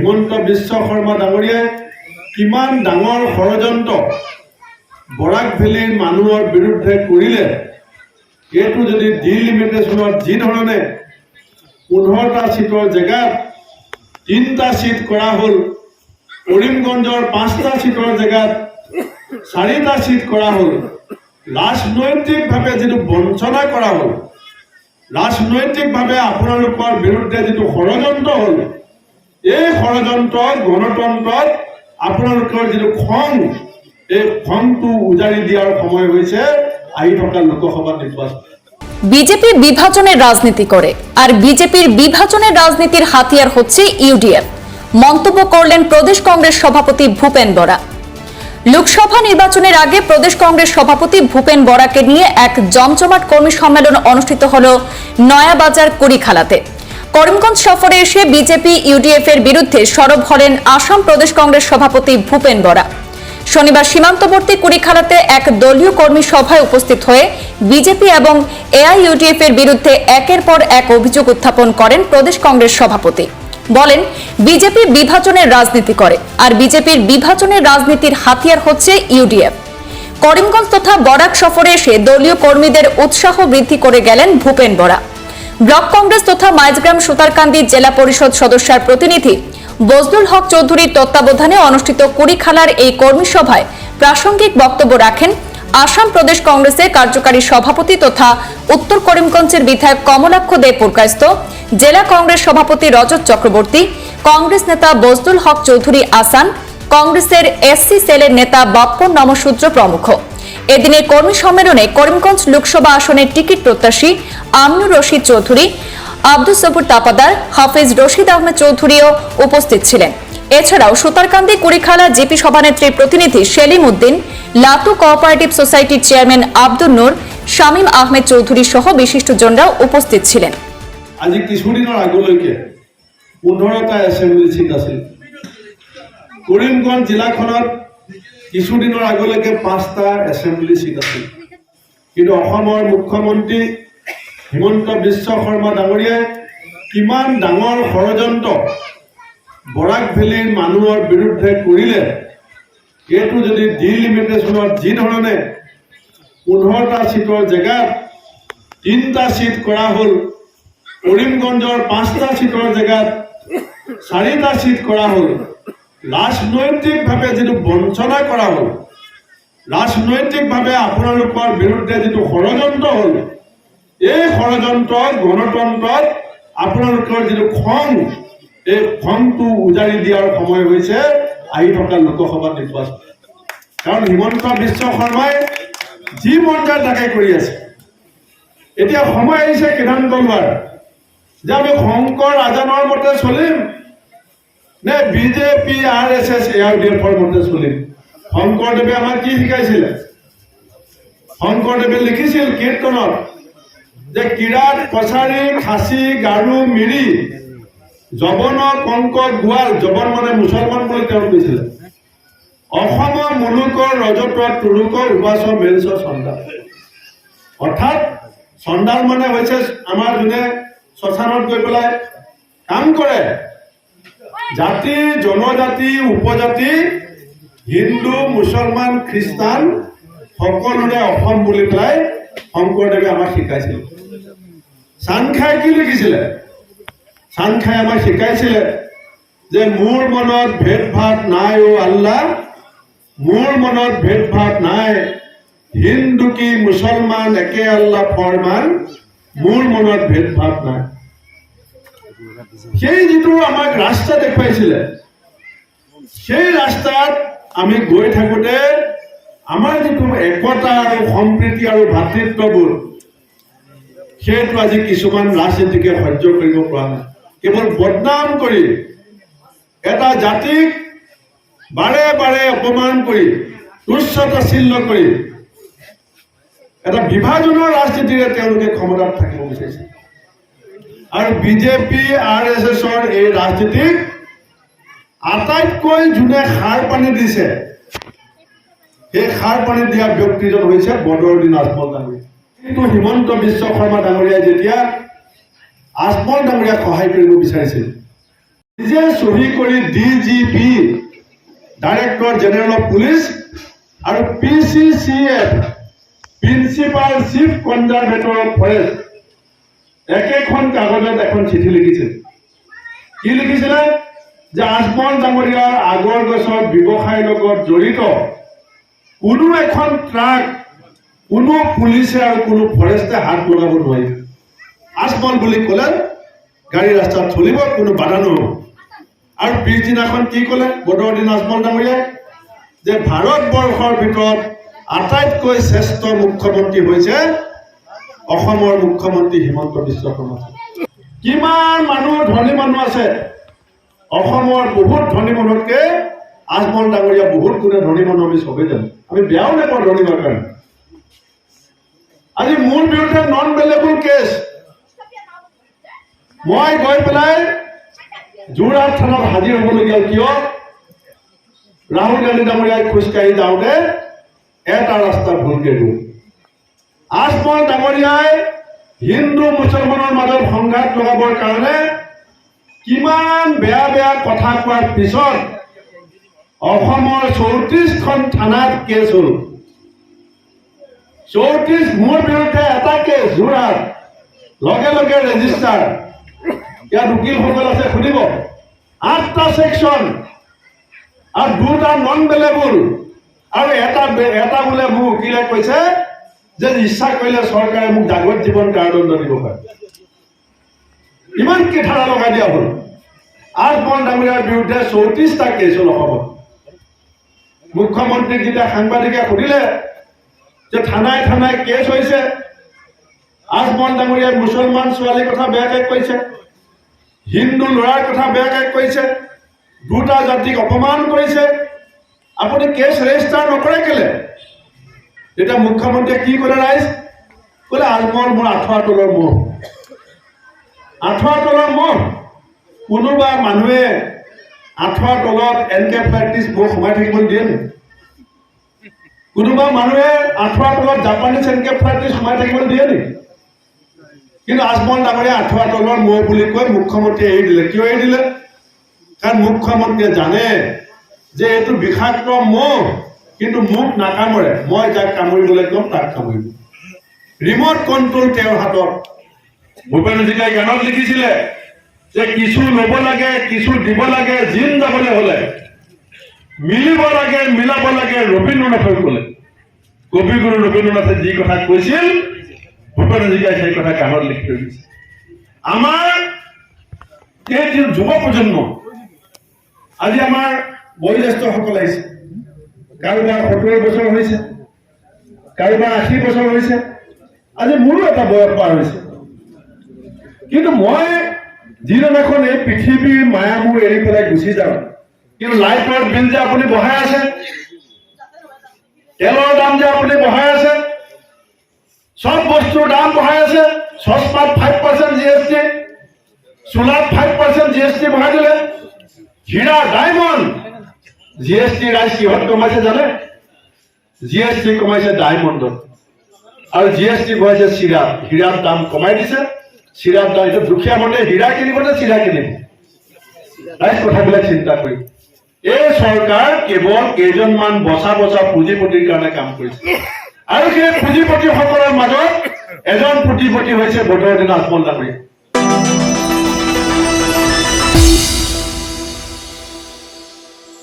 হিমন্ত বিশ্ব শৰ্মা ডাঙৰীয়াই কিমান ডাঙৰ ষড়যন্ত্ৰ বৰাক ভেলীৰ মানুহৰ বিৰুদ্ধে কৰিলে। এইটো যদি ডিলিমিটেশ্যনত যি ধৰণে পোন্ধৰটা ছিটৰ জেগাত তিনিটা ছিট কৰা হ'ল, কৰিমগঞ্জৰ পাঁচটা ছিটৰ জেগাত চাৰিটা ছিট কৰা হ'ল, ৰাজনৈতিকভাৱে যিটো বঞ্চনা কৰা হ'ল, ৰাজনৈতিকভাৱে আপোনালোকৰ বিৰুদ্ধে যিটো ষড়যন্ত্ৰ হ'ল এই ষড়যন্ত্ৰত গণতন্ত্ৰত আপোনালোকৰ যিটো খং এই খংটো উজাৰি দিয়াৰ সময় হৈছে আহি থকা লোকসভা নিৰ্বাচন বিজেপি বিভাজনের রাজনীতি করে, আর বিজেপির বিভাজনের রাজনীতির হাতিয়ার হচ্ছে ইউডিএফ। মন্তব্য করলেন প্রদেশ কংগ্রেস সভাপতি ভূপেন বরা। লোকসভা নির্বাচনের আগে প্রদেশ কংগ্রেস সভাপতি ভূপেন বরাকে নিয়ে এক জমজমাট কর্মী সম্মেলন অনুষ্ঠিত হল নয়াবাজার কুড়িখালাতে করিমগঞ্জ সফরে এসে বিজেপি, ইউডিএফ এর বিরুদ্ধে সরব হলেন আসাম প্রদেশ কংগ্রেস সভাপতি ভূপেন বরা। শনিবার সীমান্তবর্তী কুড়িখালাতে এক দলীয় কর্মী সভায় উপস্থিত হয়ে বিজেপি এবং এআইইউডিএফ এর বিরুদ্ধে একের পর এক অভিযোগ উত্থাপন করেন প্রদেশ কংগ্রেস সভাপতি। বলেন, বিজেপি বিভাজনের রাজনীতি করে, আর বিজেপির বিভাজনের রাজনীতির হাতিয়ার হচ্ছে ইউডিএফ। করিমগঞ্জ তথা বরাক সফরে এসে দলীয় কর্মীদের উৎসাহ বৃদ্ধি করে গেলেন ভূপেন বরা। ব্লক কংগ্রেস তথা মাইজগ্রাম সুতারকান্দি জেলা পরিষদ সদস্যার প্রতিনিধি বজলুল হক চৌধুরীর তত্ত্বাবধানে অনুষ্ঠিত কুড়িখালার এই কর্মী সভায় প্রাসঙ্গিক বক্তব্য রাখেন আসাম প্রদেশ কংগ্রেসের কার্যকারী সভাপতি তথা উত্তর করিমগঞ্জের বিধায়ক কমলাক্ষ দে পুরকায়স্ত জেলা কংগ্রেস সভাপতি রজত চক্রবর্তী, কংগ্রেস নেতা বজলুল হক চৌধুরী আসান, কংগ্রেসের এসসি সেলের নেতা বাপ্পন নমশূদ্র প্রমুখ। এদিনের কর্মী সম্মেলনে করিমগঞ্জ লোকসভা আসনের টিকিট প্রত্যাশী আমিনুর রশিদ চৌধুরী আব্দুল সবুর তাপাদার, হাফিজ রশিদ আহমেদ চৌধুরীও উপস্থিত ছিলেন। এছাড়াও সুতারকান্দি, কুড়িখালা জিপি সভানেত্রীর প্রতিনিধি সেলিম উদ্দিন, লাতু কোঅপারেটিভ সোসাইটির চেয়ারম্যান আব্দুল নূর, শামীম আহমেদ চৌধুরী সহ বিশিষ্ট বিশিষ্টজনরাও উপস্থিত ছিলেন। আজি কিছুদিনৰ আগলৈকে পোন্ধৰটা এছেম্বলি জিলাখনত কিছুদিনৰ আগলৈকে পাঁচটা এছেম্বলি ছিট আছিল। কিন্তু অসমৰ মুখ্যমন্ত্ৰী হিমন্ত বিশ্ব শৰ্মা ডাঙৰীয়াই কিমান ডাঙৰ ষড়যন্ত্ৰ বৰাক ভেলীৰ মানুহৰ বিৰুদ্ধে কৰিলে, এইটো যদি ডিলিমিটেশ্যনত যি ধৰণে পোন্ধৰটা ছিটৰ জেগাত তিনিটা ছিট কৰা হ'ল, কৰিমগঞ্জৰ পাঁচটা ছিটৰ জেগাত চাৰিটা ছিট কৰা হ'ল ৰাজনৈতিকভাৱে যিটো বঞ্চনা কৰা হ'ল, ৰাজনৈতিকভাৱে আপোনালোকৰ বিৰুদ্ধে যিটো ষড়যন্ত্ৰ হ'ল, এই ষড়যন্ত্ৰত গণতন্ত্ৰত আপোনালোকৰ যিটো খং, এই খংটো উজাৰি দিয়াৰ সময় হৈছে আহি থকা লোকসভা নিৰ্বাচন। কাৰণ হিমন্ত বিশ্ব শৰ্মাই যি মন তাকে কৰি আছে। এতিয়া সময় আহিছে সিদ্ধান্ত লোৱাৰ যে আমি শংকৰ আজানৰ মতে চলিম নে BJP R S S A R D এফৰ শংকৰদেৱে আমাক কি শিকাইছিলে শংকৰদেৱে লিখিছিল কীৰ্তনত যে কিৰাত কছাৰী, খাচী, গাৰু, মিৰি জবন কংক গোৱাল জবন মানে মুছলমান বুলি তেওঁ কৈছিলে অসমৰ মুলুকৰ ৰজতত তুৰুকৰ উপাস মেলচ চন্দা অৰ্থাৎ চণ্ডাল মানে হৈছে আমাৰ যোনে শ্মশানত গৈ পেলাই কাম কৰে জাতি, জনজাতি, উপজাতি, হিন্দু মুছলমান খ্ৰীষ্টান সকলোৰে অসম বুলি পেলাই শংকৰদেৱে আমাক শিকাইছিল। চানখাই কি লিখিছিলে? চানখাই আমাক শিকাইছিলে যে মোৰ মনত ভেদ ভাৱ নাই অ' আল্লাহ, মোৰ মনত ভেদ ভাৱ নাই। হিন্দু কি মুছলমান, একে আল্লাহ ফৰমান, মোৰ মনত ভেদ ভাৱ নাই। সেই যিটো আমাক ৰাস্তা দেখুৱাইছিলে, সেই ৰাস্তাত আমি গৈ থাকোঁতে আমাৰ যিটো একতা আৰু সম্প্ৰীতি আৰু ভাতৃত্ববোধ, সেইটো আজি কিছুমান ৰাজনীতিকে সহ্য কৰিব পৰা নাই। কেৱল বদনাম কৰি এটা জাতিক বাৰে বাৰে অপমান কৰি তুচ্ছ তাচ্ছিল্য কৰি, এটা বিভাজনৰ ৰাজনীতিৰে তেওঁলোকে ক্ষমতাত থাকিব বিচাৰিছে। আৰু বিজেপি আৰ এছ এছৰ এই ৰাজনীতিক আটাইতকৈ যোনে সাৰ পানী দিছে, সেই সাৰ পানী দিয়া ব্যক্তিজন হৈছে বদৰুদ্দিন আজমল ডাঙৰীয়া। কিন্তু হিমন্ত বিশ্ব শৰ্মা ডাঙৰীয়াই যেতিয়া আজমল ডাঙৰীয়াক সহায় কৰিব বিচাৰিছিল, নিজে চহী কৰি D G P director general of police আৰু P C C F principal chief conservator of forest একেখন কাগজত এখন চিঠি লিখিছিল কি লিখিছিলে? যে আজমল ডাঙৰীয়াৰ আগৰ গছৰ ব্যৱসায়ৰ লগত জড়িত কোনো এখন ট্ৰাক, কোনো পুলিচে আৰু কোনো ফৰেষ্টে হাত লগাব নোৱাৰিব আজমল বুলি ক'লে, গাড়ী ৰাস্তাত চলিব, কোনো বাধা নহ'ব আৰু পিছদিনাখন কি ক'লে বদৰুদ্দিন আজমল ডাঙৰীয়াই? যে ভাৰতবৰ্ষৰ ভিতৰত আটাইতকৈ শ্ৰেষ্ঠ মুখ্যমন্ত্ৰী হৈছে অসমৰ মুখ্যমন্ত্ৰী হিমন্ত বিশ্ব শৰ্মা। কিমান মানুহ ধনী মানুহ আছে। অসমৰ বহুত ধনী মানুহতকে আজমল ডাঙৰীয়া বহুত গুণে ধনী মানুহ আমি চবেই জানো। আমি বেয়াও নাপাওঁ ধনী হোৱাৰ কাৰণে? আজি মোৰ বিৰুদ্ধে নন বেলেবল কেছ মই গৈ পেলাই যোৰহাট থানাত হাজিৰ হ'বলগীয়া। কিয়? ৰাহুল গান্ধী ডাঙৰীয়াই খোজকাঢ়ি যাওঁতে এটা ৰাস্তা ভুলকে গ'ল। আজমল ডাঙৰীয়াই হিন্দু মুছলমানৰ মাজত সংঘাত লগাবৰ কাৰণে কিমান বেয়া বেয়া কথা কোৱাৰ পিছত অসমৰ চৌত্ৰিশখন থানাত কেছ হ'ল। চৌত্ৰিশ মোৰ বিৰুদ্ধে এটা কেছ যোৰহাট লগে লগে ৰেজিষ্টাৰ। ইয়াত উকিলসকল আছে, শুনিব। আঠটা ছেকশ্যন। আৰু দুটা নন বেলেবল আৰু এটা এটা বোলে মোক উকিলে কৈছে যে ইচ্ছা কৰিলে চৰকাৰে মোক জাগত জীৱন কাৰাদণ্ড দিব পাৰে ইমান কি ধাৰা লগাই দিয়া হ'ল? আজমল ডাঙৰীয়াৰ বিৰুদ্ধে চৌত্ৰিশটা কেছ হ'ল অসমত। মুখ্যমন্ত্ৰীক যেতিয়া সাংবাদিকে সুধিলে যে থানাই থানাই কেছ হৈছে। আজমল ডাঙৰীয়াই মুছলমান ছোৱালীৰ কথা বেয়াকৈ কৈছে। হিন্দু ল'ৰাৰ কথা বেয়াকৈ কৈছে। দুটা জাতিক অপমান কৰিছে। আপুনি কেছ ৰেজিষ্টাৰ নকৰে কেলে? তেতিয়া মুখ্যমন্ত্ৰীয়ে কি ক'লে ৰাইজ ক'লে আজমল মোৰ আঁঠুৱা তলৰ মহ। আঁঠুৱা তলৰ মহ? কোনোবা মানুহে আঁঠুৱাৰ তলত এনকেফ্লাইটিছ মহ সোমাই থাকিবলৈ দিয়ে নেকি কোনোবা মানুহে আঁঠুৱাৰ তলত জাপানীজ এনকেফ্লাইটিছ সোমাই থাকিবলৈ দিয়ে নেকি কিন্তু আজমল ডাঙৰীয়া আঁঠুৱা তলৰ মহ বুলি কৈ মুখ্যমন্ত্ৰীয়ে এৰি দিলে। কিয় এৰি দিলে? কাৰণ মুখ্যমন্ত্ৰীয়ে জানে যে এইটো বিষাক্ত মহ কিন্তু মোক নাকামুৰে, মই যাক কামুৰিবলৈ কম তাক কামুৰিব ৰিমট কণ্ট্ৰল তেওঁৰ হাতত। ভূপেন হাজৰিকাই গানত লিখিছিলে যে কিছু ল'ব লাগে, কিছু দিব লাগে, জিম যাবলৈ হ'লে। মিলিব লাগে, মিলাব লাগে, ৰবীন্দ্ৰনাথৰ ক'লে কবিগুৰু ৰবীন্দ্ৰনাথে যি কথা কৈছিল, ভূপেন হাজৰিকাই সেই কথা গানত লিখি থৈ দিছে। আমাৰ এই যুৱ প্ৰজন্ম, আজি আমাৰ বয়োজ্যেষ্ঠসকল আহিছে। কাৰোবাৰ সত্তৰ বছৰ হৈছে কাৰোবাৰ আশী বছৰ হৈছে, আজি মোৰো এটা বয়স পাৰ হৈছে। কিন্তু মই যিদিনাখন এই পৃথিৱীৰ মায়ামোৰ এৰি পেলাই গুচি যাওঁ, কিন্তু লাইটৰ বিল যে আপুনি বঢ়াই আছে, তেলৰ দাম যে আপুনি বঢ়াই আছে, চব বস্তুৰ দাম বঢ়াই আছে চচমাত five percent G S T চোলাত five percent G S T বঢ়াই দিলে, হীৰা ডায়মণ্ড জি এছ টি ৰাইজ কিহত কমাইছে জানে? জি এছ টি কমাইছে ডায়মণ্ডত আৰু জি এছ টি বঢ়াইছে চিৰাত হীৰাৰ দাম কমাই দিছে। চিৰাৰ দাম এতিয়া দুখীয়া মানুহে হীৰা কিনিব নে চিৰা কিনিব? ৰাইজ কথাবিলাক চিন্তা কৰি। এই চৰকাৰ কেৱল কেইজনমান বচা বচা পুঁজিপতিৰ কাৰণে কাম কৰিছে। আৰু সেই পুঁজিপতিসকলৰ মাজত এজন পুঁজিপতি হৈছে বদৰুদ্দিন আজমল ডাঙৰীয়া